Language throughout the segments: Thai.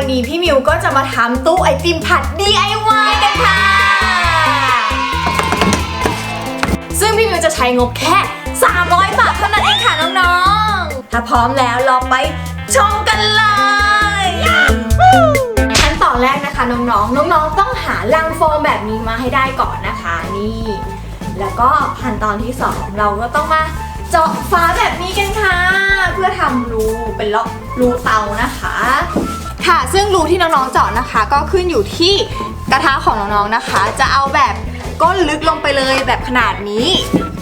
วันนี้พี่มิวก็จะมาทำตู้ไอติมผัด DIY กันค่ะ ซึ่งพี่มิวจะใช้งบแค่ 300 บาทเท่านั้นเองค่ะน้องๆ ถ้าพร้อมแล้วเราไปชมกันเลยขั้นตอนแรกนะคะน้องๆ น้องๆ ต้องหาลังโฟมแบบนี้มาให้ได้ก่อนนะคะนี่ แล้วก็ขั้นตอนที่ 2 เราก็ต้องมาเจาะฝาแบบนี้กันค่ะ เพื่อทำรูเป็นล็อกรูเตานะคะ ค่ะ ซึ่งรูที่น้องๆเจาะนะคะ ก็ขึ้นอยู่ที่กระทะของน้องๆนะคะ จะเอาแบบก้นลึกลงไปเลยแบบขนาดนี้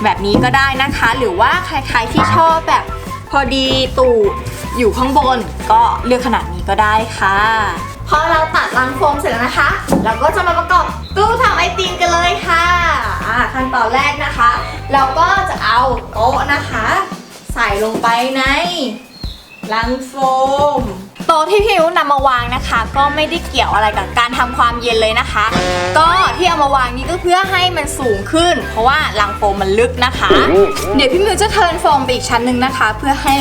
แบบนี้ก็ได้นะคะ หรือว่าใครๆที่ชอบแบบพอดีตูดอยู่ข้างบนก็เลือกขนาดนี้ก็ได้ค่ะ พอเราตัดรังโฟมเสร็จแล้วนะคะ เราก็จะมาประกอบตู้ทำไอติมกันเลยค่ะขั้นตอนแรกนะคะ เราก็จะเอาโต๊ะนะคะ ใส่ลงไปในรังโฟม โต๊ะที่พี่มิวนำมาวางนะคะ ก็ไม่ได้เกี่ยวอะไรกับการทำความเย็นเลยนะคะ ก็ที่เอามาวางนี้ก็เพื่อให้มันสูงขึ้น เพราะว่ารังโฟมมันลึกนะคะ เดี๋ยวพี่มิวจะเทิร์นโฟมไปอีกชั้นหนึ่งนะคะ เพื่อให้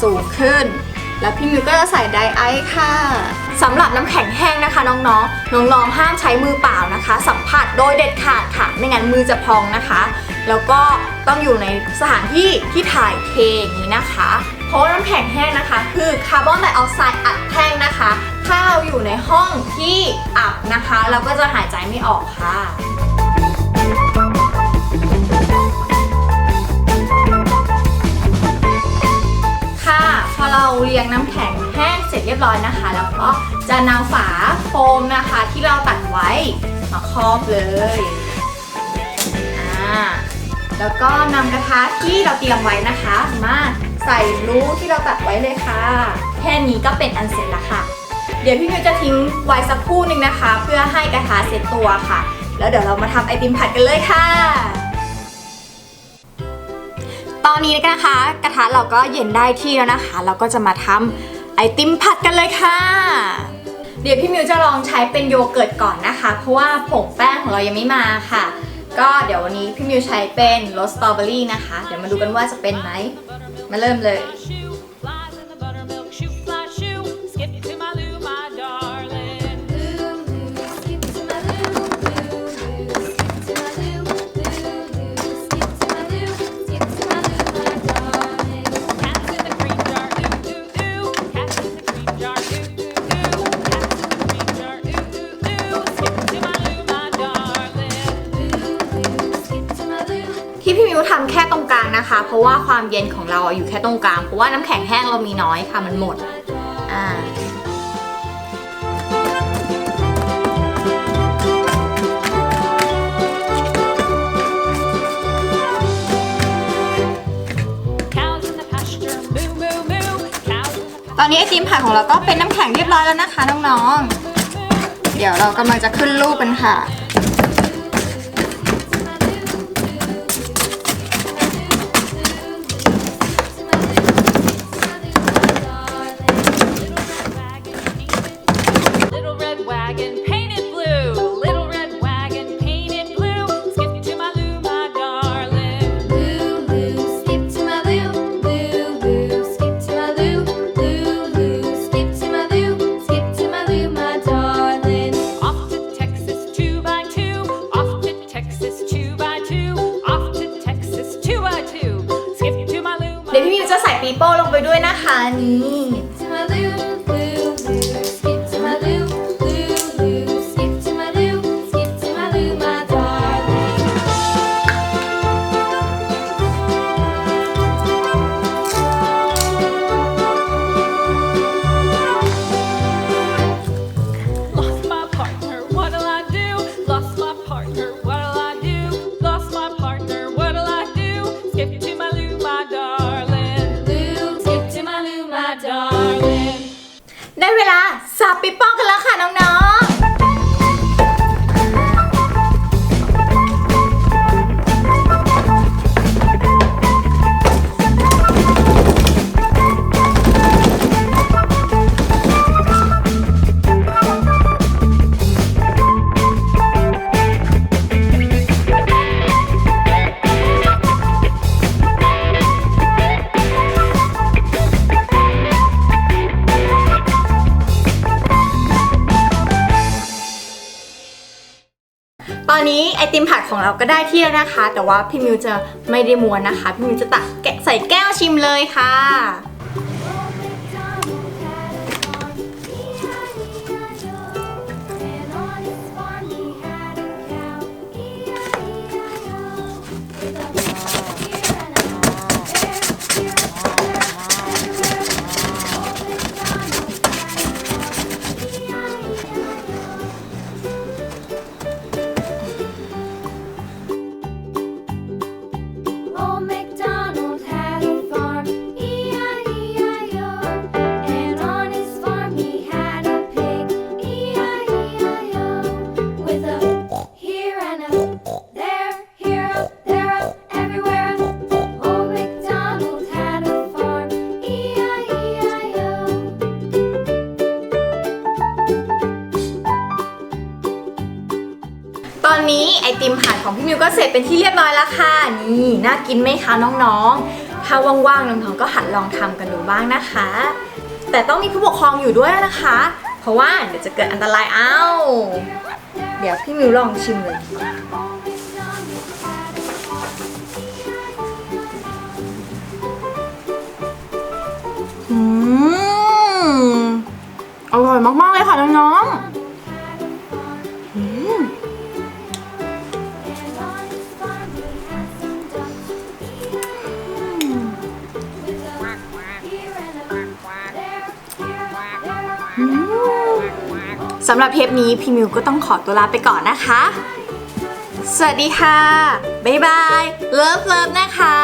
สูงขึ้น แล้วพี่มิวก็จะใส่ไดไอซ์ค่ะสำหรับน้ำแข็งแห้งนะคะ น้องๆ น้องๆ ห้ามใช้มือเปล่านะคะ สัมผัสโดยเด็ดขาดค่ะ ไม่งั้นมือจะพองนะคะ แล้วก็ต้องอยู่ในสถานที่ที่ถ่ายเทอย่างนี้นะคะ เพราะว่าน้ำแข็งแห้งนะคะ คือคาร์บอนไดออกไซด์อัดแท่งนะคะ ถ้าเราอยู่ในห้องที่อับนะคะ เราก็จะหายใจไม่ออกค่ะค่ะพอเราเรียงน้ำแข็งแห้งเสร็จเรียบร้อยนะคะ แล้วก็จะนำฝาโฟมนะคะที่เราตัดไว้มาครอบเลยอ่าแล้วก็นำกระทะที่เราเตรียมไว้นะคะมา ใส่รูที่เราตัดไว้เลยค่ะ แค่นี้ก็เป็นอันเสร็จแล้วค่ะ เดี๋ยวพี่มิวจะทิ้งไว้สักครู่หนึ่งนะคะ เพื่อให้กระทะเซ็ตตัวค่ะ แล้วเดี๋ยวเรามาทำไอติมผัดกันเลยค่ะ ตอนนี้นะคะ กระทะเราก็เย็นได้ที่แล้วนะคะ เราก็จะมาทำไอติมผัดกันเลยค่ะเดี๋ยวพี่มิวจะลองใช้เป็นโยเกิร์ตก่อนนะคะ เพราะว่าผงแป้งของเรายังไม่มาค่ะ ก็เดี๋ยววันนี้พี่มิวใช้เป็นรสสตรอเบอรี่นะคะ เดี๋ยวมาดูกันว่าจะเป็นไหม มาเริ่มเลย ที่พี่มิวทำแค่ตรง กลางนะคะ เพราะว่าความเย็นของเราอยู่แค่ตรงกลาง เพราะว่าน้ำแข็งแห้งเรามีน้อยค่ะมันหมด อ่าตอนนี้ไอติมผัดของเราก็เป็นน้ำแข็งเรียบร้อยแล้วนะคะน้องๆ เดี๋ยวเรากำลังจะขึ้นรูปกันค่ะ วจะใส่ปีโป้ลงไปด้วยนะคะนี่ ได้เวลาสับปิปป้องกันแล้วค่ะน้องๆ อติมผัดของเราก็ได้ที่แล้วนะคะ แต่ว่าพี่มิวจะไม่ได้ม้วนนะคะ พี่มิวจะตักแกะใส่แก้วชิมเลยค่ะ นนี้ไอติมผัดของพี่มิวก็เสร็จเป็นที่เรียบร้อยแล้วค่ะ นี่น่ากินไหมคะน้องๆ ถ้าว่างๆน้องๆก็หัดลองทำกันดูบ้างนะคะ แต่ต้องมีผู้ปกครองอยู่ด้วยนะคะ เพราะว่าเดี๋ยวจะเกิดอันตรายเอ้า เดี๋ยวพี่มิวลองชิมเลยดีกว่าอืมอร่อยมากๆ สำหรับเทปนี้พี่มิวก็ต้องขอตัวลาไปก่อนนะคะ สวัสดีค่ะ บ๊ายบาย เลิฟเลิฟนะคะ